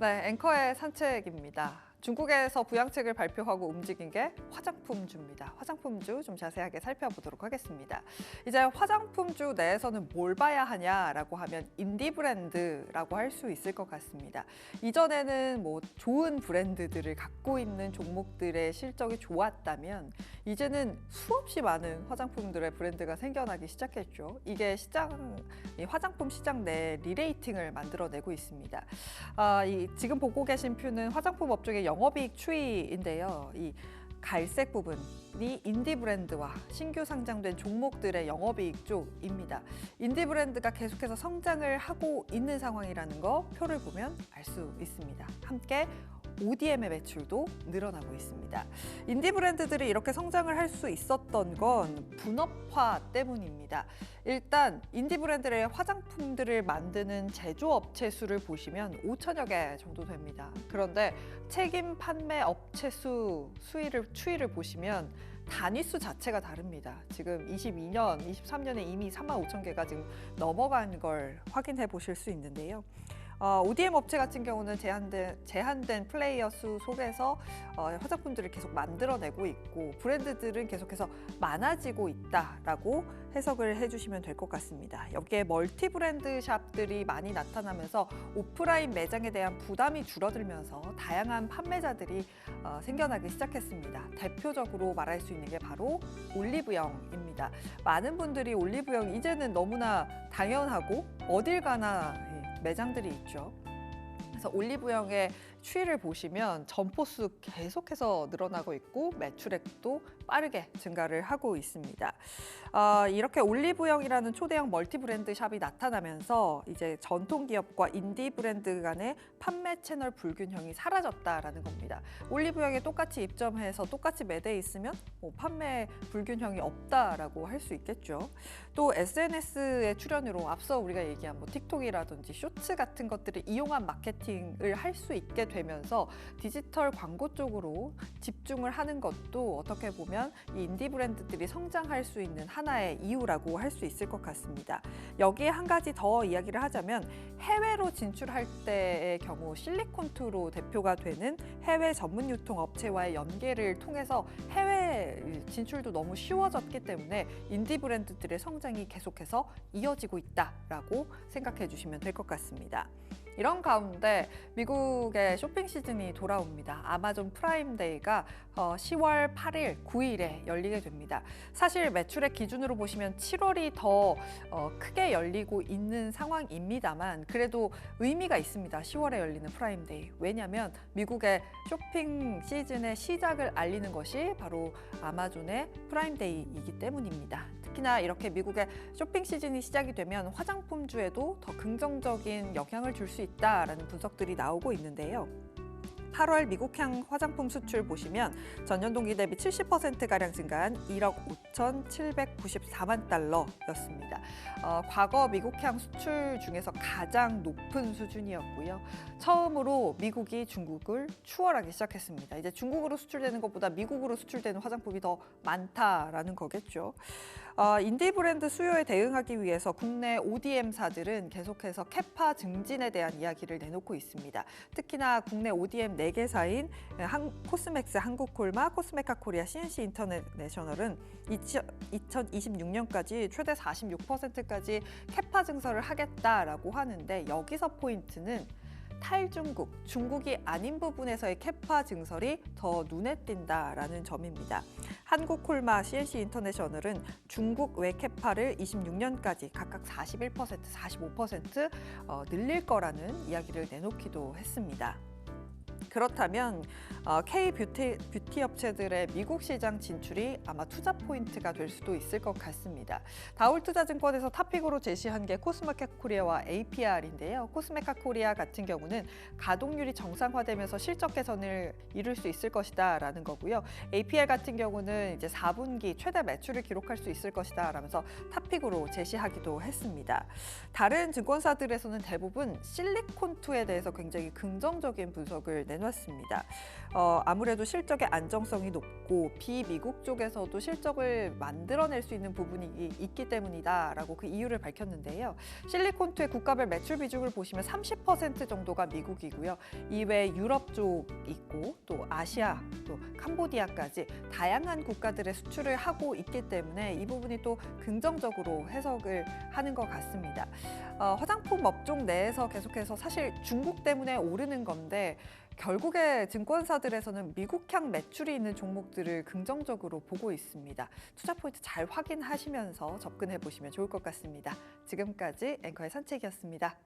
네, 앵커의 산책입니다. 중국에서 부양책을 발표하고 움직인 게 화장품주입니다. 화장품주 좀 자세하게 살펴보도록 하겠습니다. 이제 화장품주 내에서는 뭘 봐야 하냐라고 하면 인디 브랜드라고 할 수 있을 것 같습니다. 이전에는 뭐 좋은 브랜드들을 갖고 있는 종목들의 실적이 좋았다면 이제는 수없이 많은 화장품들의 브랜드가 생겨나기 시작했죠. 이게 시장 이 화장품 시장 내 리레이팅을 만들어내고 있습니다. 아, 이 지금 보고 계신 표는 화장품 업종의 영업이익 추이인데요. 이 갈색 부분이 인디 브랜드와 신규 상장된 종목들의 영업이익 쪽입니다. 인디 브랜드가 계속해서 성장을 하고 있는 상황이라는 거 표를 보면 알 수 있습니다. 함께 ODM의 매출도 늘어나고 있습니다. 인디 브랜드들이 이렇게 성장을 할 수 있었던 건 분업화 때문입니다. 일단 인디 브랜드의 화장품들을 만드는 제조업체 수를 보시면 5천여 개 정도 됩니다. 그런데 책임 판매 업체 수 수위를 추이를 보시면 단위 수 자체가 다릅니다. 지금 22년, 23년에 이미 3만 5천 개가 지금 넘어간 걸 확인해 보실 수 있는데요. 어, ODM 업체 같은 경우는 제한된, 제한된 플레이어 수 속에서 어, 화장품들을 계속 만들어내고 있고 브랜드들은 계속해서 많아지고 있다라고 해석을 해주시면 될 것 같습니다. 여기에 멀티 브랜드 샵들이 많이 나타나면서 오프라인 매장에 대한 부담이 줄어들면서 다양한 판매자들이 어, 생겨나기 시작했습니다. 대표적으로 말할 수 있는 게 바로 올리브영입니다. 많은 분들이 올리브영 이제는 너무나 당연하고 어딜 가나 예, 매장들이 있죠. 그래서 올리브영의 추이를 보시면 점포수 계속해서 늘어나고 있고 매출액도 빠르게 증가를 하고 있습니다. 아, 이렇게 올리브영이라는 초대형 멀티 브랜드 샵이 나타나면서 이제 전통 기업과 인디 브랜드 간의 판매 채널 불균형이 사라졌다라는 겁니다. 올리브영에 똑같이 입점해서 똑같이 매대에 있으면 뭐 판매 불균형이 없다라고 할 수 있겠죠. 또 SNS의 출연으로 앞서 우리가 얘기한 뭐 틱톡이라든지 쇼츠 같은 것들을 이용한 마케팅을 할 수 있게 되 면서 디지털 광고 쪽으로 집중을 하는 것도 어떻게 보면 이 인디 브랜드들이 성장할 수 있는 하나의 이유라고 할 수 있을 것 같습니다. 여기에 한 가지 더 이야기를 하자면 해외로 진출할 때의 경우 실리콘투로 대표가 되는 해외 전문 유통 업체와의 연계를 통해서 해외 진출도 너무 쉬워졌기 때문에 인디 브랜드들의 성장이 계속해서 이어지고 있다라고 생각해 주시면 될 것 같습니다. 이런 가운데 미국의 쇼핑 시즌이 돌아옵니다. 아마존 프라임데이가 어, 10월 8일, 9일에 열리게 됩니다. 사실 매출액 기준으로 보시면 7월이 더 어, 크게 열리고 있는 상황입니다만 그래도 의미가 있습니다. 10월에 열리는 프라임데이. 왜냐하면 미국의 쇼핑 시즌의 시작을 알리는 것이 바로 아마존의 프라임데이이기 때문입니다. 특히나 이렇게 미국의 쇼핑 시즌이 시작이 되면 화장품주에도 더 긍정적인 영향을 줄 수 있다라는 분석들이 나오고 있는데요. 8월 미국향 화장품 수출 보시면 전년 동기 대비 70%가량 증가한 1억 5,794만 달러였습니다. 어, 과거 미국향 수출 중에서 가장 높은 수준이었고요. 처음으로 미국이 중국을 추월하기 시작했습니다. 이제 중국으로 수출되는 것보다 미국으로 수출되는 화장품이 더 많다라는 거겠죠. 어, 인디 브랜드 수요에 대응하기 위해서 국내 ODM사들은 계속해서 캐파 증진에 대한 이야기를 내놓고 있습니다. 특히나 국내 ODM 4개사인 한, 코스맥스 한국콜마, 코스메카 코리아, CNC 인터내셔널은 2026년까지 최대 46%까지 캐파 증설을 하겠다라고 하는데 여기서 포인트는 탈중국, 중국이 아닌 부분에서의 캐파 증설이 더 눈에 띈다라는 점입니다. 한국콜마, CNC 인터내셔널은 중국 외 캐파를 26년까지 각각 41%, 45% 어, 늘릴 거라는 이야기를 내놓기도 했습니다. 그렇다면 어, K 뷰티, 뷰티 업체들의 미국 시장 진출이 아마 투자 포인트가 될 수도 있을 것 같습니다. 다울투자증권에서 탑픽으로 제시한 게 코스메카 코리아와 APR인데요. 코스메카 코리아 같은 경우는 가동률이 정상화되면서 실적 개선을 이룰 수 있을 것이다 라는 거고요. APR 같은 경우는 이제 4분기 최대 매출을 기록할 수 있을 것이다 라면서 탑픽으로 제시하기도 했습니다. 다른 증권사들에서는 대부분 실리콘2에 대해서 굉장히 긍정적인 분석을 내놨 해봤습니다. 어, 아무래도 실적의 안정성이 높고 비미국 쪽에서도 실적을 만들어낼 수 있는 부분이 이- 있기 때문이다라고 그 이유를 밝혔는데요. 실리콘투의 국가별 매출 비중을 보시면 30% 정도가 미국이고요. 이외에 유럽 쪽 있고 또 아시아, 또 캄보디아까지 다양한 국가들의 수출을 하고 있기 때문에 이 부분이 또 긍정적으로 해석을 하는 것 같습니다. 어, 화장품 업종 내에서 계속해서 사실 중국 때문에 오르는 건데 결국에 증권사들에서는 미국향 매출이 있는 종목들을 긍정적으로 보고 있습니다. 투자 포인트 잘 확인하시면서 접근해 보시면 좋을 것 같습니다. 지금까지 앵커의 산책이었습니다.